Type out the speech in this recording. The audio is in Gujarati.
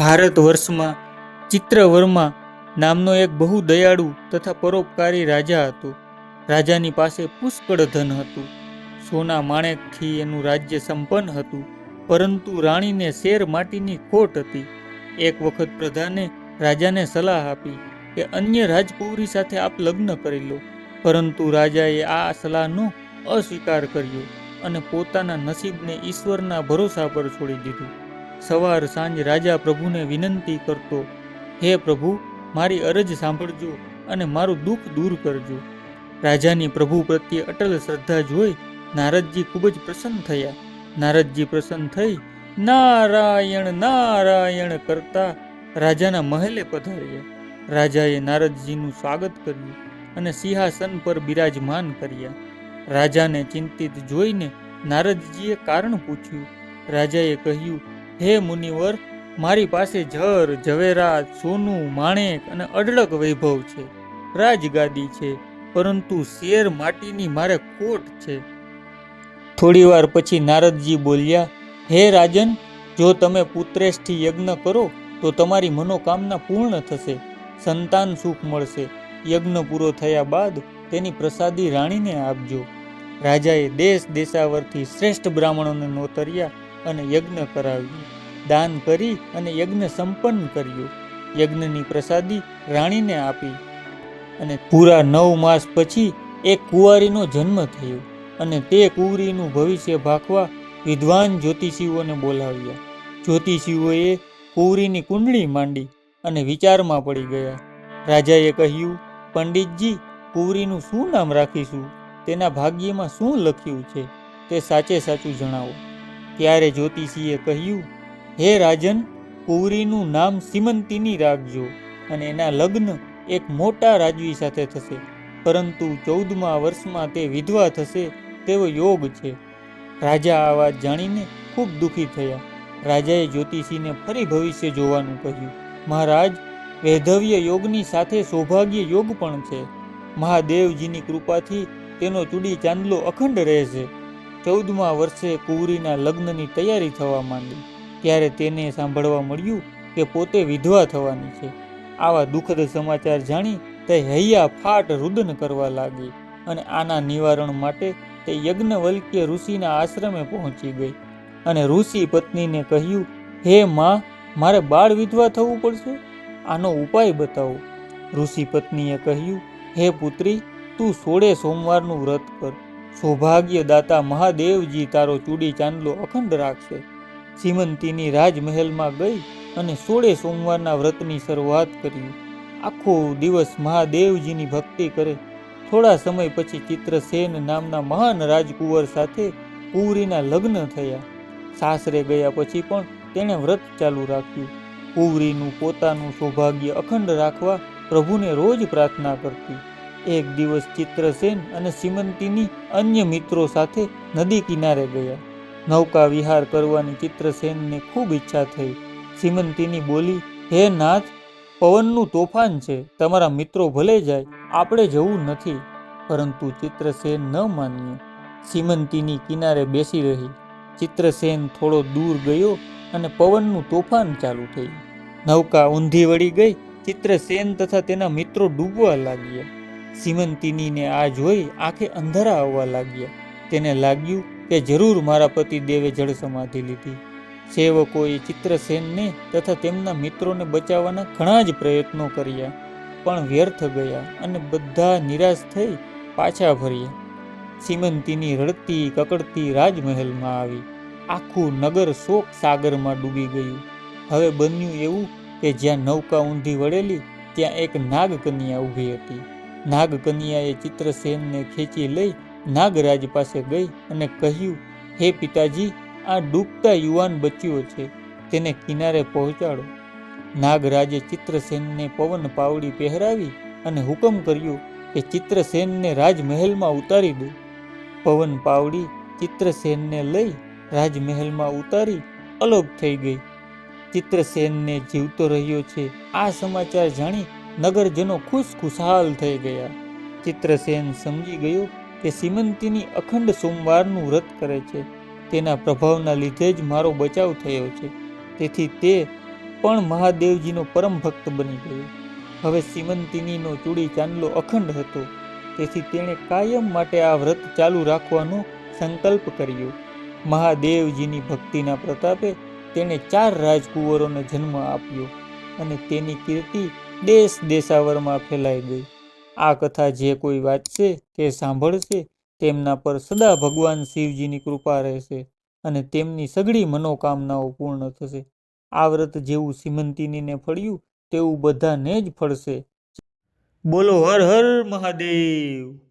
ભારત વર્ષમાં ચિત્રવર્મા નામનો એક બહુ દયાળુ તથા પરોપકારી રાજા હતો. રાજાની પાસે પુષ્કળ ધન હતું. સોના માણેકથી એનું રાજ્ય સંપન્ન હતું, પરંતુ રાણીને શેર માટીની ખોટ હતી. એક વખત પ્રધાને રાજાને સલાહ આપી કે અન્ય રાજકુંવરી સાથે આપ લગ્ન કરી લો, પરંતુ રાજાએ આ સલાહનો અસ્વીકાર કર્યો અને પોતાના નસીબને ઈશ્વરના ભરોસા પર છોડી દીધું. સવાર સાંજ રાજા પ્રભુને વિનંતી કરતો, હે પ્રભુ, મારી અરજ સાંભળજો અને મારું દુઃખ દૂર કરજો. રાજાની પ્રભુ પ્રત્યે અટલ શ્રદ્ધા જોઈ નારદજી ખૂબ જ પ્રસન્ન થયા. નારદજી પ્રસન્ન થઈ નારાયણ નારાયણ કરતા રાજાના મહેલે પધાર્યા. રાજાએ નારદજીનું સ્વાગત કર્યું અને સિંહાસન પર બિરાજમાન કર્યા. રાજાને ચિંતિત જોઈને નારદજીએ કારણ પૂછ્યું. રાજાએ કહ્યું હે મુનિવર, મારી પાસે જર, ઝવેરાત, સોનું, માણેક અને અઢળક વૈભવ છે. રાજગાદી છે, પરંતુ શેર માટીની મારે ખોટ છે. થોડી વાર પછી નારદજી બોલ્યા, હે રાજન, જો તમે પુત્રેષ્ઠી યજ્ઞ કરો, તો તમારી મનોકામના પૂર્ણ થશે. સંતાન સુખ મળશે. યજ્ઞ પૂરો થયા બાદ તેની પ્રસાદી રાણીને આપજો. રાજાએ દેશ દેશાવરથી શ્રેષ્ઠ બ્રાહ્મણોને નોતર્યા અને યજ્ઞ કરાવ્યું. દાન કરી અને યજ્ઞ સંપન્ન કર્યું. યજ્ઞની પ્રસાદી રાણીને આપી અને પૂરા નવ માસ પછી એક કુંવારીનો જન્મ થયો અને તે કુંવરીનું ભવિષ્ય ભાખવા વિદ્વાન જ્યોતિષીઓને બોલાવ્યા. જ્યોતિષીઓએ કુંવરીની કુંડળી માંડી અને વિચારમાં પડી ગયા. રાજાએ કહ્યું, પંડિતજી, કુંવરીનું શું નામ રાખીશું? તેના ભાગ્યમાં શું લખ્યું છે? તે સાચે સાચું જણાવો. ત્યારે જ્યોતિષીએ કહ્યું, હે રાજન, કુંવરીનું નામ સિમંતીની રાખજો અને એના લગ્ન એક મોટા રાજવી સાથે થશે. પરંતુ ચૌદમા વર્ષમાં તે વિધવા થશે, તેવો યોગ છે. રાજા આ વાત જાણીને ખૂબ દુઃખી થયા. રાજાએ જ્યોતિષીને ફરી ભવિષ્ય જોવાનું કહ્યું, મહારાજ, વૈધવ્ય યોગની સાથે સૌભાગ્ય યોગ પણ છે. મહાદેવજીની કૃપાથી તેનો ચૂડી ચાંદલો અખંડ રહેશે. ચૌદમા વર્ષે કુંવરીના લગ્નની તૈયારી થવા માંડી. ત્યારે તેને સાંભળવા મળ્યું કે પોતે વિધવા થવાની છે. આવા દુઃખદ સમાચાર જાણી તે હૈયા ફાટ રુદન કરવા લાગી અને આના નિવારણ માટે તે યજ્ઞવલ્ક્ય ઋષિના આશ્રમે પહોંચી ગઈ. અને ઋષિ પત્નીને કહ્યું, હે માં, મારે બાળ વિધવા થવું પડશે? આનો ઉપાય બતાવો. ઋષિ પત્નીએ કહ્યું, હે પુત્રી, તું સોળે સોમવારનું વ્રત કર. સૌભાગ્ય દાતા મહાદેવજી તારો ચૂડી ચાંદલો અખંડ રાખશે. શ્રીમંતીની રાજમહેલમાં ગઈ અને સોળે સોમવારના વ્રતની શરૂઆત કરી. આખો દિવસ મહાદેવજીની ભક્તિ કરે. થોડા સમય પછી ચિત્રસેન નામના મહાન રાજકુંવર સાથે કુંવરીના લગ્ન થયા. સાસરે ગયા પછી પણ તેણે વ્રત ચાલુ રાખ્યું. કુંવરીનું પોતાનું સૌભાગ્ય અખંડ રાખવા પ્રભુને રોજ પ્રાર્થના કરતી. એક દિવસ ચિત્રસેન અને સિમંતીની અન્ય મિત્રો સાથે નદી કિનારે ગયા. નૌકા વિહાર કરવાની ચિત્રસેનને ખૂબ ઈચ્છા થઈ. સિમંતીની બોલી, હે નાથ, પવનનું તોફાન છે. તમારા મિત્રો ભલે જાય, આપણે જવું નથી. પરંતુ ચિત્રસેન ન માન્યું. સિમંતીની કિનારે બેસી રહી. ચિત્રસેન થોડો દૂર ગયો અને પવનનું તોફાન ચાલુ થયું નૌકા ઊંધી વળી ગઈ. ચિત્રસેન તથા તેના મિત્રો ડૂબવા લાગ્યા. સીમંતિનીને આ જોઈ આંખે અંધારા આવવા લાગ્યા. તેને લાગ્યું કે જરૂર મારા પતિ દેવે જળ સમાધિ લીધી. સેવકોએ ચિત્રસેનને તથા તેમના મિત્રોને બચાવવાના ઘણા જ પ્રયત્નો કર્યા, પણ વ્યર્થ ગયા અને બધા નિરાશ થઈ પાછા ફર્યા. સીમંતીની રડતી કકડતી રાજમહેલમાં આવી. આખું નગર શોક સાગરમાં ડૂબી ગયું. હવે બન્યું એવું કે જ્યાં નૌકા ઊંધી વળેલી, ત્યાં એક નાગકન્યા ઊભી હતી. નાગકન્યાએ ચિત્રસેનને ખેંચી લઈ નાગરાજ પાસે ગઈ અને કહ્યું, હે પિતાજી, આ ડૂબતા યુવાન બચ્યો છે, તેને કિનારે પહોંચાડો. નાગરાજે ચિત્રસેનને પવન પાવડી પહેરાવી અને હુકમ કર્યો કે ચિત્રસેનને રાજમહેલમાં ઉતારી દો. પવન પાવડી ચિત્રસેનને લઈ રાજમહેલમાં ઉતારી અલોપ થઈ ગઈ. ચિત્રસેનને જીવતો રહ્યો છે. આ સમાચાર જાણી નગરજનો ખુશ ખુશહાલ થઈ ગયા. ચિત્રસેન સમજી ગયો કે સીમંતીની અખંડ સોમવારનું વ્રત કરે છે. તેના પ્રભાવના લીધે જ મારો બચાવ થયો છે. તેથી તે પણ મહાદેવજીનો પરમ ભક્ત બની ગયો. હવે સીમંતિનીનો ચૂડી ચાંદલો અખંડ હતો. તેથી તેણે કાયમ માટે આ વ્રત ચાલુ રાખવાનો સંકલ્પ કર્યો. મહાદેવજીની ભક્તિના પ્રતાપે તેણે ચાર રાજકુંવરોને જન્મ આપ્યો. અને તેની કીર્તિ દેશ દેશાવરમાં ફેલાઈ ગઈ. આ કથા જે કોઈ વાંચશે કે સાંભળશે તેમના પર સદા ભગવાન શિવજીની કૃપા રહેશે અને તેમની સઘળી મનોકામનાઓ પૂર્ણ થશે. આ વ્રત જેવું સિમંતિનીને ફળ્યું તેવું બધાને જ ફળશે. બોલો હર હર મહાદેવ!